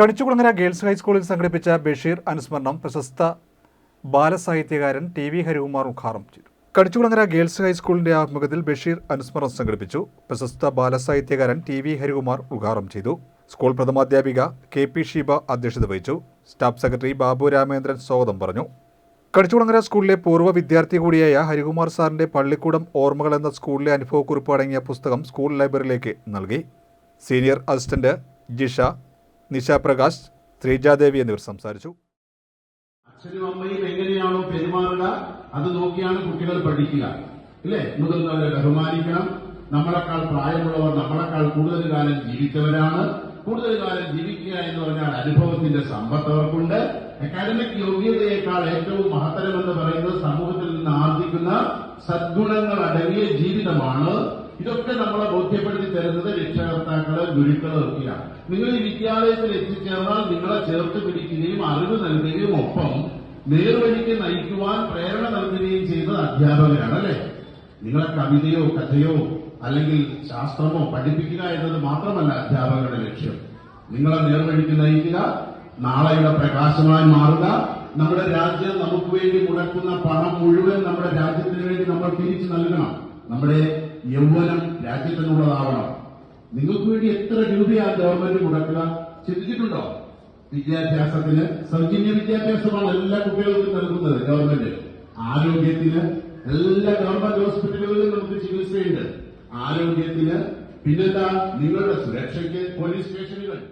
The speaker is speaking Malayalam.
കണിച്ചുകുളങ്ങര ഗേൾസ് ഹൈസ്കൂളിൽ സംഘടിപ്പിച്ച ബഷീർ അനുസ്മരണം പ്രശസ്ത ബാലസാഹിത്യകാരൻ ടി വി ഹരികുമാർ ഉദ്ഘാടനം ചെയ്തു. കണിച്ചുകുളങ്ങര ഗേൾസ് ഹൈസ്കൂളിന്റെ ആഭിമുഖ്യത്തിൽ ബഷീർ അനുസ്മരണം സംഘടിപ്പിച്ചു. പ്രശസ്ത ബാലസാഹിത്യകാരൻ ടി വി ഹരികുമാർ ഉദ്ഘാടനം ചെയ്തു. സ്കൂൾ പ്രഥമാധ്യാപിക കെ പി ഷീബ അധ്യക്ഷത വഹിച്ചു. സ്റ്റാഫ് സെക്രട്ടറി ബാബു രാമേന്ദ്രൻ സ്വാഗതം പറഞ്ഞു. കണിച്ചുകുളങ്ങര സ്കൂളിലെ പൂർവ വിദ്യാർത്ഥി കൂടിയായ ഹരികുമാർ സാറിന്റെ പള്ളിക്കൂടം ഓർമ്മകൾ എന്ന സ്കൂളിലെ അനുഭവക്കുറിപ്പ് അടങ്ങിയ പുസ്തകം സ്കൂൾ ലൈബ്രറിയിലേക്ക് നൽകി. സീനിയർ അസിസ്റ്റന്റ് ജിഷ നിശ പ്രകാശ് ശ്രീജാദേവി എന്നിവർ സംസാരിച്ചു. അച്ഛനും അമ്മയും എങ്ങനെയാണോ പെരുമാറുക അത് നോക്കിയാണ് കുട്ടികൾ പഠിക്കുക. ഇല്ലേ? മുതിർന്നവരെ ബഹുമാനിക്കണം. നമ്മളെക്കാൾ പ്രായമുള്ളവർ നമ്മളെക്കാൾ കൂടുതൽ കാലം ജീവിച്ചവരാണ്. കൂടുതൽ കാലം ജീവിക്കുക എന്ന് പറഞ്ഞാൽ അനുഭവത്തിന്റെ സമ്പത്ത് അവർക്കുണ്ട്. അക്കാദമിക് യോഗ്യതയേക്കാൾ ഏറ്റവും മഹത്തരമെന്ന് പറയുന്നത് സമൂഹത്തിൽ നിന്ന് ആർജിക്കുന്ന സദ്ഗുണങ്ങൾ അടങ്ങിയ ജീവിതമാണ്. ഇതൊക്കെ നമ്മളെ ബോധ്യപ്പെടുത്തി തരുന്നത് രക്ഷകർത്താക്കൾ ഗുരുക്കൾ ഒക്കെയാണ് നിങ്ങൾ ഈ വിദ്യാലയത്തിൽ എത്തിച്ചേർന്നാൽ നിങ്ങളെ ചേർത്ത് പിടിക്കുകയും അറിവ് നൽകുകയും ഒപ്പം നേർവഴിക്ക് നയിക്കുവാൻ പ്രേരണ നൽകുകയും ചെയ്യുന്നത് അധ്യാപകരാണ് അല്ലെ? നിങ്ങളെ കവിതയോ കഥയോ അല്ലെങ്കിൽ ശാസ്ത്രമോ പഠിപ്പിക്കുക എന്നത് മാത്രമല്ല അധ്യാപകരുടെ ലക്ഷ്യം. നിങ്ങളെ നേർവഴിക്ക് നയിക്കുക നാളെയുടെ പ്രകാശമായി മാറുക നമ്മുടെ രാജ്യം നമുക്ക് വേണ്ടി മുടക്കുന്ന പണം മുഴുവൻ നമ്മുടെ രാജ്യത്തിന് വേണ്ടി നമ്മൾ തിരിച്ചു നൽകണം. നമ്മുടെ യൗവനം രാജ്യത്തിനുള്ളതാവണം. നിങ്ങൾക്ക് വേണ്ടി എത്ര രൂപയാണ് ഗവൺമെന്റ് മുടക്കുക? ചിന്തിച്ചിട്ടുണ്ടോ? വിദ്യാഭ്യാസത്തിന് സൗജന്യ വിദ്യാഭ്യാസമാണ് എല്ലാ കുട്ടികൾക്കും നൽകുന്നത് ഗവൺമെന്റ് ആരോഗ്യത്തിന് എല്ലാ ഗവൺമെന്റ് ഹോസ്പിറ്റലുകളിലും നമുക്ക് ചികിത്സയുണ്ട്. ആരോഗ്യത്തിന് പിന്നെന്താ? നിങ്ങളുടെ സുരക്ഷയ്ക്ക് പോലീസ് സ്റ്റേഷനുകൾ